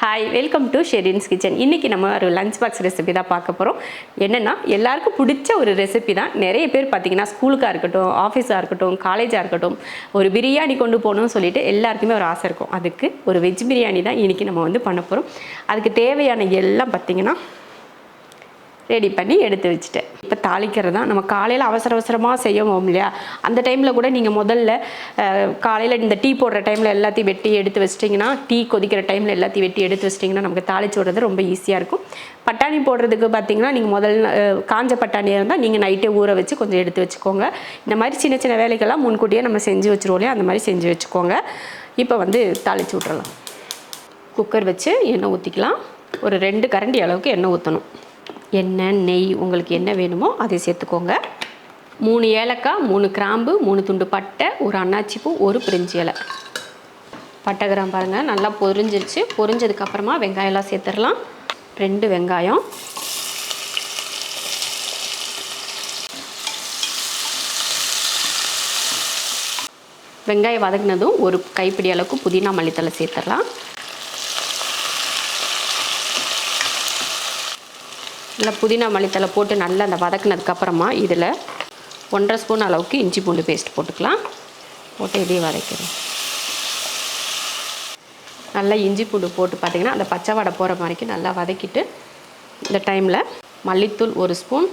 Hi welcome to Sherin's kitchen இன்றைக்கி நம்ம ஒரு லஞ்ச் பாக்ஸ் ரெசிபி தான் பார்க்க போகிறோம் என்னென்னா எல்லாருக்கும் பிடிச்ச ஒரு ரெசிபி தான். நிறைய பேர் பார்த்தீங்கன்னா ஸ்கூலுக்காக இருக்கட்டும் ஆஃபீஸாக இருக்கட்டும் காலேஜாக இருக்கட்டும் ஒரு பிரியாணி கொண்டு போகணும்னு சொல்லிட்டு எல்லாருக்குமே ஒரு ஆசை இருக்கும். அதுக்கு ஒரு வெஜ் பிரியாணி தான் இன்றைக்கி நம்ம வந்து பண்ண போகிறோம் அதுக்கு தேவையான எல்லாம் பார்த்தீங்கன்னா ரெடி பண்ணி எடுத்து வச்சுட்டேன். இப்போ தாளிக்கிறது தான் நம்ம காலையில் அவசர அவசரமாக செய்யவும் இல்லையா? அந்த டைமில் கூட நீங்கள் முதல்ல காலையில் இந்த டீ போடுற டைமில் எல்லாத்தையும் வெட்டி எடுத்து வச்சிட்டிங்கன்னா டீ கொதிக்கிற டைமில் எல்லாத்தையும் வெட்டி எடுத்து வச்சிட்டிங்கன்னா நமக்கு தாளிச்சு விடுறது ரொம்ப ஈஸியாக இருக்கும். பட்டாணி போடுறதுக்கு பார்த்தீங்கன்னா நீங்கள் முதல்ல காஞ்ச பட்டாணியாக இருந்தால் நீங்கள் நைட்டே ஊற வச்சு கொஞ்சம் எடுத்து வச்சுக்கோங்க. இந்த மாதிரி சின்ன சின்ன வேலைகள்லாம் முன்கூட்டியே நம்ம செஞ்சு வச்சுருவோம் இல்லையா? அந்த மாதிரி செஞ்சு வச்சுக்கோங்க. இப்போ வந்து தாளிச்சு விட்றலாம் குக்கர் வச்சு எண்ணெய் ஊற்றிக்கலாம் ஒரு ரெண்டு கரண்டி அளவுக்கு எண்ணெய் ஊற்றணும் எண்ணெய் நெய் உங்களுக்கு என்ன வேணுமோ அதை சேர்த்துக்கோங்க. மூணு ஏலக்காய் மூணு கிராம்பு மூணு துண்டு பட்டை ஒரு அன்னாச்சிப்பூ ஒரு பிரிஞ்சு இலை. பட்டை கிராம் பாருங்கள் நல்லா பொரிஞ்சிருச்சு. பொரிஞ்சதுக்கப்புறமா வெங்காயம்லாம் சேர்த்துடலாம். ரெண்டு வெங்காயம். வெங்காயம் வதங்கினதும் ஒரு கைப்பிடி அளவுக்கு புதினா மல்லித்தலை சேர்த்துடலாம். நல்லா புதினா மல்லித்தலை போட்டு நல்லா அந்த வதக்குனதுக்கப்புறமா இதில் ஒன்றரை ஸ்பூன் அளவுக்கு இஞ்சி பூண்டு பேஸ்ட் போட்டுக்கலாம். போட்டு இதையும் வதக்கிறோம். நல்லா இஞ்சி பூண்டு போட்டு பார்த்திங்கன்னா அந்த பச்சை வடை போகிற மாதிரிக்கு நல்லா வதக்கிட்டு இந்த டைமில் மல்லித்தூள் ஒரு ஸ்பூன்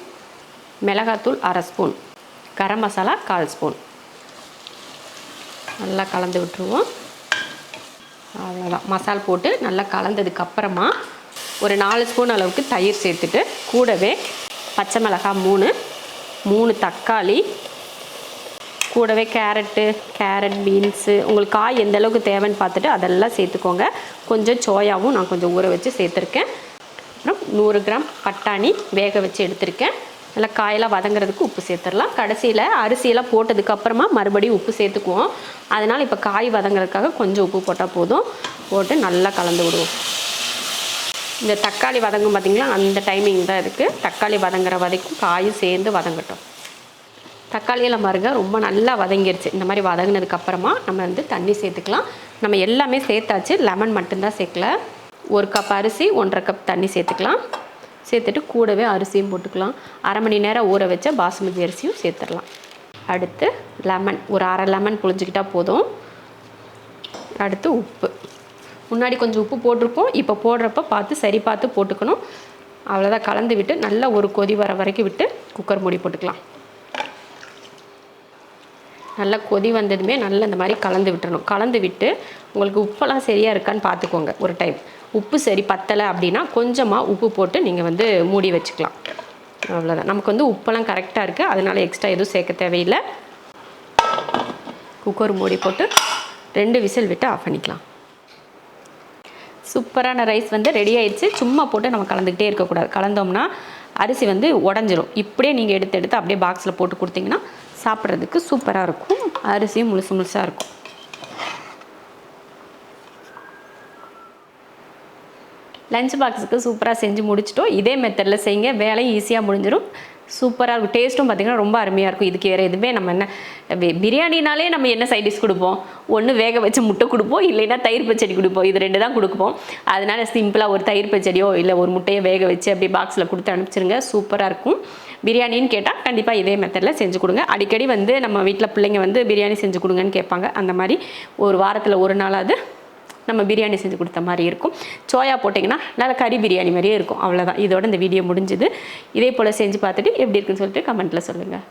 மிளகாத்தூள் அரை ஸ்பூன் கரம் மசாலா கால் ஸ்பூன். நல்லா கலந்து விட்டுருவோம். அவ்வளோதான் மசால் போட்டு நல்லா கலந்ததுக்கப்புறமா ஒரு நாலு ஸ்பூன் அளவுக்கு தயிர் சேர்த்துட்டு கூடவே பச்சை மிளகாய் மூணு மூணு தக்காளி கூடவே கேரட்டு கேரட் பீன்ஸு. உங்களுக்கு காய் எந்த அளவுக்கு தேவைன்னு பார்த்துட்டு அதெல்லாம் சேர்த்துக்கோங்க. கொஞ்சம் சோயாவும் நான் கொஞ்சம் ஊற வச்சு சேர்த்துருக்கேன். அப்புறம் நூறு கிராம் பட்டாணி வேக வச்சு எடுத்திருக்கேன். நல்லா காயெல்லாம் வதங்குறதுக்கு உப்பு சேர்த்துடலாம். கடைசியில் அரிசியெல்லாம் போட்டதுக்கப்புறமா மறுபடியும் உப்பு சேர்த்துக்குவோம். அதனால் இப்போ காய் வதங்குறதுக்காக கொஞ்சம் உப்பு போட்டால் போதும். போட்டு நல்லா கலந்து விடுவோம். இந்த தக்காளி வதங்கும் பார்த்திங்களா அந்த டைமிங் தான் இருக்குது தக்காளி வதங்குற வரைக்கும் காயும் சேர்ந்து வதங்கட்டும். தக்காளியெல்லாம் பாருங்க ரொம்ப நல்லா வதங்கிருச்சு. இந்த மாதிரி வதங்கினதுக்கப்புறமா நம்ம வந்து தண்ணி சேர்த்துக்கலாம். நம்ம எல்லாமே சேர்த்தாச்சு. லெமன் மட்டும்தான் சேர்க்கல. ஒரு கப் அரிசி ஒன்றரை கப் தண்ணி சேர்த்துக்கலாம். சேர்த்துட்டு கூடவே அரிசியும் போட்டுக்கலாம். அரை மணி நேரம் ஊற வச்ச பாசுமதி அரிசியும் சேர்த்துடலாம். அடுத்து லெமன் ஒரு அரை லெமன் புளிஞ்சிக்கிட்டால் போதும். அடுத்து உப்பு. முன்னாடி கொஞ்சம் உப்பு போட்டிருக்கோம். இப்போ போடுறப்ப பார்த்து சரி பார்த்து போட்டுக்கணும். அவ்வளோதான் கலந்து விட்டு நல்லா ஒரு கொதி வர வரைக்கும் விட்டு குக்கர் மூடி போட்டுக்கலாம். நல்லா கொதி வந்ததுமே நல்லா இந்த மாதிரி கலந்து விட்டுறணும். கலந்து விட்டு உங்களுக்கு உப்பெல்லாம் சரியாக இருக்கான்னு பார்த்துக்கோங்க ஒரு டைம் உப்பு சரி பத்தலை அப்படின்னா கொஞ்சமாக உப்பு போட்டு நீங்கள் வந்து மூடி வச்சுக்கலாம். அவ்வளோதான் நமக்கு வந்து உப்பெல்லாம் கரெக்டாக இருக்குது அதனால் எக்ஸ்ட்ரா எதுவும் சேர்க்க தேவையில்லை. குக்கர் மூடி போட்டு ரெண்டு விசில் விட்டு ஆஃப் பண்ணிக்கலாம். சூப்பரான ரைஸ் வந்து ரெடி ஆயிடுச்சு. சும்மா போட்டு நம்ம கலந்துக்கிட்டே இருக்கக்கூடாது. கலந்தோம்னா அரிசி வந்து உடஞ்சிரும். இப்படியே நீங்கள் எடுத்து எடுத்து அப்படியே பாக்ஸில் போட்டு கொடுத்தீங்கன்னா சாப்பிட்றதுக்கு சூப்பராக இருக்கும். அரிசியும் முழுசு முழுசாக இருக்கும். லஞ்ச் பாக்ஸுக்கு சூப்பராக செஞ்சு முடிச்சிட்டோம். இதே மெத்தடில் செய்யுங்க. வேலையும் ஈஸியாக முடிஞ்சிடும். சூப்பராக இருக்கும். டேஸ்ட்டும் பார்த்திங்கன்னா ரொம்ப அருமையாக இருக்கும். இதுக்கு வேறு எதுவுமே நம்ம என்ன பிரியாணினாலே நம்ம என்ன சைட் டிஷ் கொடுப்போம்? ஒன்று வேக வச்சு முட்டை கொடுப்போம். இல்லைன்னா தயிர் பச்சடி கொடுப்போம். இது ரெண்டு தான் கொடுப்போம் அதனால் சிம்பிளாக ஒரு தயிர் பச்சடியோ இல்லை ஒரு முட்டையோ வேக வச்சு அப்படியே பாக்ஸில் கொடுத்து அனுப்பிச்சிருங்க. சூப்பராக இருக்கும். பிரியாணின்னு கேட்டால் கண்டிப்பாக இதே மெத்தடில் செஞ்சு கொடுங்க. அடிக்கடி வந்து நம்ம வீட்டில் பிள்ளைங்க வந்து பிரியாணி செஞ்சு கொடுங்கன்னு கேட்பாங்க. அந்த மாதிரி ஒரு வாரத்தில் ஒரு நாளாவது நம்ம பிரியாணி செஞ்சு கொடுத்த மாதிரி இருக்கும். சோயா போட்டிங்கன்னா நல்லா கறி பிரியாணி மாதிரியே இருக்கும். அவ்வளோதான் இதோட இந்த வீடியோ முடிஞ்சுது. இதே போல் செஞ்சு பார்த்துட்டு எப்படி இருக்குன்னு சொல்லிட்டு கமெண்ட்டில் சொல்லுங்கள்